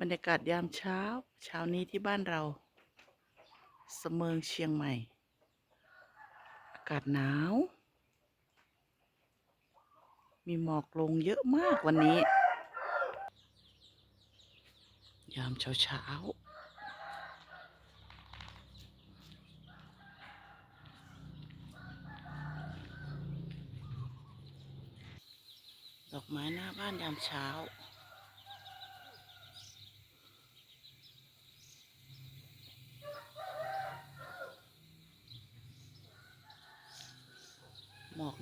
บรรยากาศยามเช้า เช้านี้ที่บ้านเราเสมิงเชียงใหม่ อากาศหนาว มีหมอกลงเยอะมากวันนี้ ยามเช้าเช้าดอกไม้หน้าบ้านยามเช้า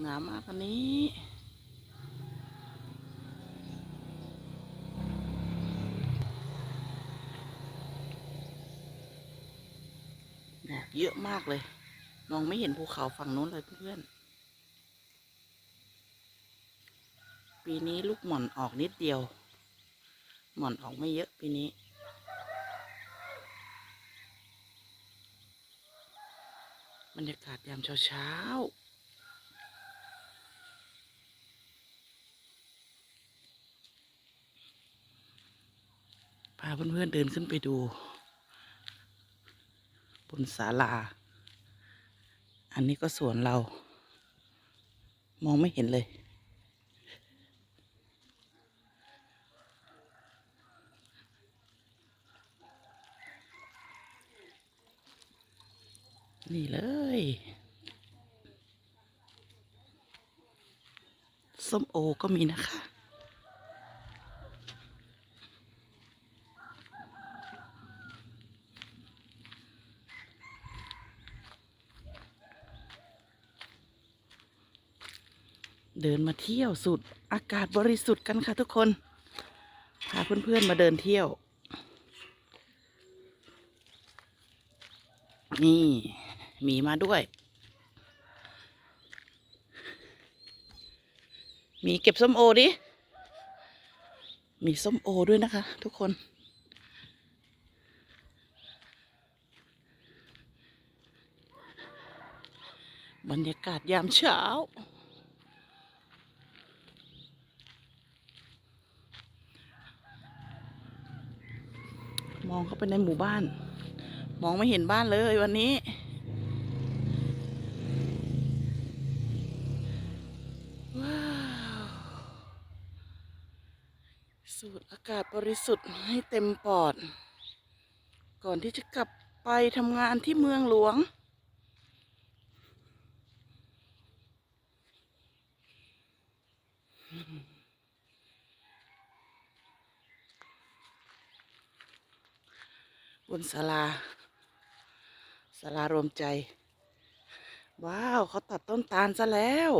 หนามากวันนี้หมอกเยอะมากเลยมองไม่เห็นภูเขาฝั่งนู้นเลยเพื่อน ปีนี้ลูกหม่อนออกนิดเดียว หม่อนออกไม่เยอะปีนี้บรรยากาศยามเช้าๆ พาเพื่อนๆเดินขึ้นไปดู บนศาลา อันนี้ก็สวนเรา มองไม่เห็นเลย นี่เลยส้มโอก็มีนะคะ เดินมาเที่ยวสุดอากาศบริสุทธิ์กันค่ะทุกคน พาเพื่อนๆมาเดินเที่ยว นี่มีมาด้วย มีเก็บส้มโอดิ มีส้มโอด้วยนะคะ ทุกคน บรรยากาศยามเช้า มองเข้าไปในหมู่บ้าน มองไม่เห็นบ้านเลยวันนี้ ว้าว สูดอากาศบริสุทธิ์ให้เต็มปอด ก่อนที่จะกลับไปทำงานที่เมืองหลวง บนศาลาศาลารวมใจ ว้าวเขาตัดต้นตาลซะแล้ว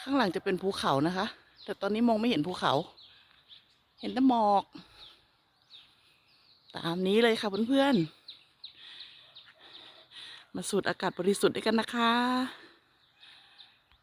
ข้างหลังจะเป็นภูเขานะคะ แต่ตอนนี้มองไม่เห็นภูเขา เห็นแต่หมอก ตามนี้เลยค่ะเพื่อนๆ มาสูดอากาศบริสุทธิ์ด้วยกันนะคะ